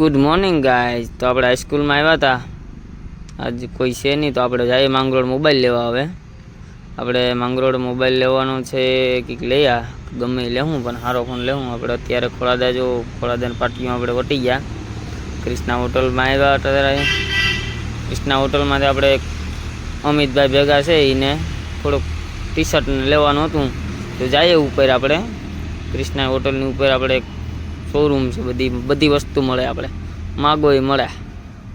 good morning guys તો આપણે આ સ્કૂલ માં આવ્યા હતા આજે કોઈ છે નહી તો આપણે જાય માંગરોડ મોબાઈલ લેવા આવે આપણે માંગરોડ મોબાઈલ લેવાનું છે કીક લેયા ગમે લે હું પણ સારો ફોન લેવું આપણે અત્યારે ખોળાડા જો ખોળાદાન પાર્ટી માં આપણે વટી ગયા કૃષ્ણા હોટેલ માં આવ્યા હતા ત્યારે કૃષ્ણા હોટેલ માં આપણે અમિતભાઈ ભેગા છે ઈને થોડો ટી-શર્ટ લેવાનું હતું તો જાય ઉપર આપણે કૃષ્ણા હોટેલ ની ઉપર આપણે શોરૂમ છે બધી બધી વસ્તુ મળે આપણે માગો એ મળે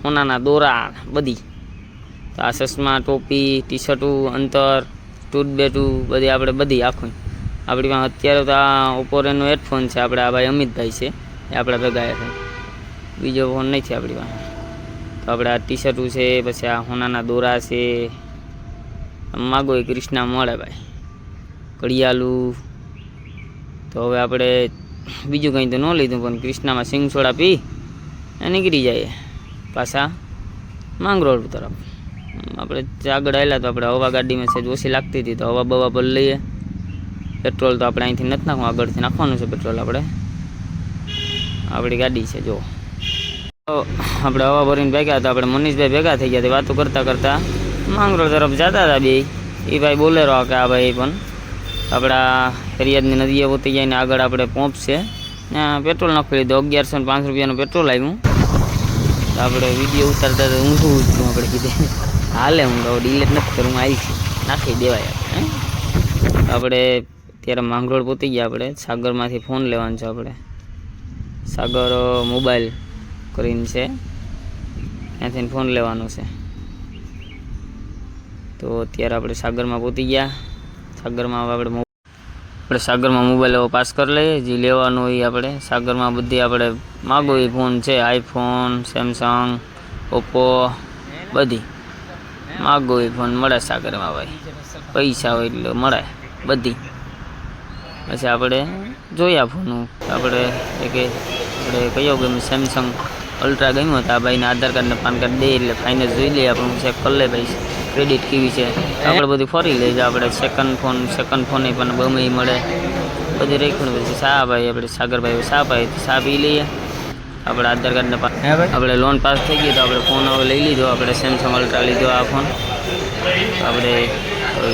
સોનાના દોરા બધી તો આ ચશ્મા ટોપી ટી શર્ટું અંતર ટૂટબેટું બધી આપણે બધી આખું આપણી પાસે અત્યારે તો આ ઓપોરેનો હેડફોન છે આપણે આ ભાઈ અમિતભાઈ છે એ આપણા ભેગા છે બીજો ફોન નહીં છે આપણી પાસે તો આપણે આ ટી શર્ટું છે પછી આ હોનાના દોરા છે માગો એ ક્રિષ્ના મળે ભાઈ ઘડિયાળું તો હવે આપણે બીજુ કઈ તો ન લઈ દઉ પણ કૃષ્ણા માં સિંગ છોડા પી અન ઇગરી જાય પાછા માંગરોળ તરફ આપણે ઝાગડ આયા તો આપણે હવા ગાડી માં છે જે ઓસી લાગતી હતી તો હવા બબા બ લઈ લે પેટ્રોલ તો આપણે અહીંથી નત નાખું આગળથી નાખવાનું છે પેટ્રોલ આપણે આપડી ગાડી છે જો આપણે હવા ભરીને બેઠા તો આપણે મનીષભાઈ બેગા થઈ ગયા થી વાતું કરતા કરતા માંગરોળ તરફ જાતા જ બી એ ભાઈ બોલેરો કે આ ભાઈ પણ આપણા ફરિયાદની નદીએ પોતી જઈને આગળ આપણે પંપ છે પેટ્રોલ નાખી લીધું અગિયારસો ને પાંચ રૂપિયાનું પેટ્રોલ આવ્યું આપણે વિડીયો ઉતારતા તો ઊંધું ઊંધું આપણે કીધું હાલે હું તો ડિલેટ નથી કરું આવી નાખી દેવાય આપણે આપણે ત્યારે માંગરોળ પોતી ગયા આપણે સાગરમાંથી ફોન લેવાનો છે આપણે સાગર મોબાઈલ કરીને છે ત્યાંથી ફોન લેવાનો છે તો અત્યારે આપણે સાગરમાં પોતી ગયા સાગરમાં આપણે આપણે સાગરમાં મોબાઈલ એવો પાસ કરી લઈએ જે લેવાનો હોય આપણે સાગરમાં બધી આપણે માગો એ ફોન છે આઈફોન સેમસંગ ઓપ્પો બધી માગો એ ફોન મળે સાગરમાં ભાઈ પૈસા હોય એટલે મળે બધી પછી આપણે જોયા ફોન આપણે એક આપણે કયો ગમે સેમસંગ અલ્ટ્રા ગમ્યો હતા આ ભાઈને આધાર કાર્ડ પાન કાર્ડ દે એટલે ફાઇનલ જોઈ લઈએ આપણે હું ચેક કરી લે ભાઈ क्रेडिट की भी है आप बढ़ी फरी ले जाए अपने सेकंड फोन सेकंड फोन ही बमे मे बड़ी रेखी पे शाह भाई अपने सागर भाई शाह भाई तो शाह पी लीए आप आधार कार्ड ने पास अपने लोन पास थी गई तो आप फोन हम लई लीजिए आप सैमसंग अल्ट्रा लीजिए आ फोन आप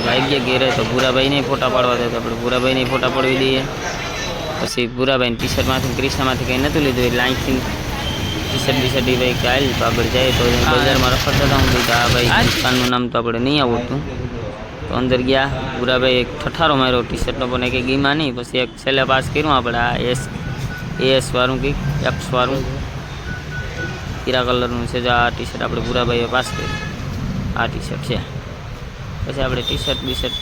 भाई गए घेरे तो भूरा भाई नहीं फोटा पड़वा दे तो अपने भूरा भाई नहीं फोटा पड़ी दी है पीछे भूरा भाई टी शर्ट में कृष्णा में कहीं नीत लीधे लाइन ᱥᱮᱱ ビ ᱥા ডিবে কে আইল પાબર જાય તો બંજર મારા ફટાતા હું કી જા ભાઈ ઇસ્કા નું નામ તો આપણે નહી આવું તો અંદર ગયા પુરાભાઈ એક ઠઠારો માર્યો ટી-શર્ટ નો બને કે ગીમા નહી પછી એક સેલે પાસ કર્યું આપણે આ એસ એસ વારું કે એફ વારું કીરા કલર નું છે આ ટી-શર્ટ આપણે પુરાભાઈએ પાસ કર્યું આ ટી-શર્ટ છે પછી આપણે ટી-શર્ટ બિસટ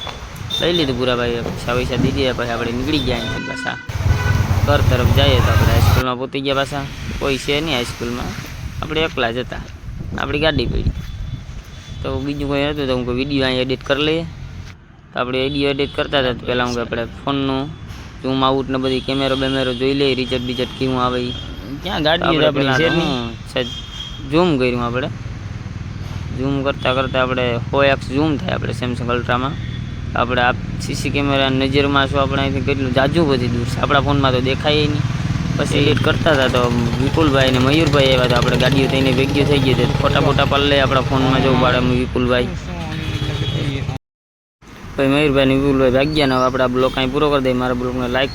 લઈ લીધું પુરાભાઈએ પૈસા દીધીયા પછી આપણે નીકળી ગયા પછી આ તરફ જાયે તો આપણે સ્કૂલ માં પૂતી ગયા પાછા કોઈ છે ની હાઈ સ્કૂલ માં આપણે એકલા જ હતા આપણી ગાડી પડી તો બીજું કોઈ હતું તો હું કોઈ વિડિયો અહીં એડિટ કર લઈ આપણે વિડિયો એડિટ કરતા હતા તો પહેલા હું કે આપણે ફોન નું ઝૂમ આઉટ ને બધી કેમેરો બેમેરો જોઈ લઈ રિઝર્વ ડીઝર્ટ ક્યાં આવે ક્યાં ગાડી આપણી છે ની જૂમ કર્યું આપણે ઝૂમ કરતા કરતા આપણે 40x ઝૂમ થાય આપણે Samsung Ultra માં આપણે આ સીસી કેમેરા નજરમાં શું આપણે અહીંથી કેટલું જાજુ બધી દૂર આપડા ફોન માં તો દેખાય એની પછી એડિટ કરતા હતા તો વિપુલભાઈ ને મયુરભાઈ આવ્યા હતા આપણે ગાડીઓ થઈને ભેગ્યું થઈ ગયું હતું ફોટા ફોટા પાડ લઈએ આપણા ફોનમાં જવું પડે વિપુલભાઈ ભાઈ મયુરભાઈ ને વિપુલભાઈ ભાગ્યા ને આપણે આ બ્લોગ કાંઈ પૂરો કરી દઈએ મારા બ્લોગને લાઈક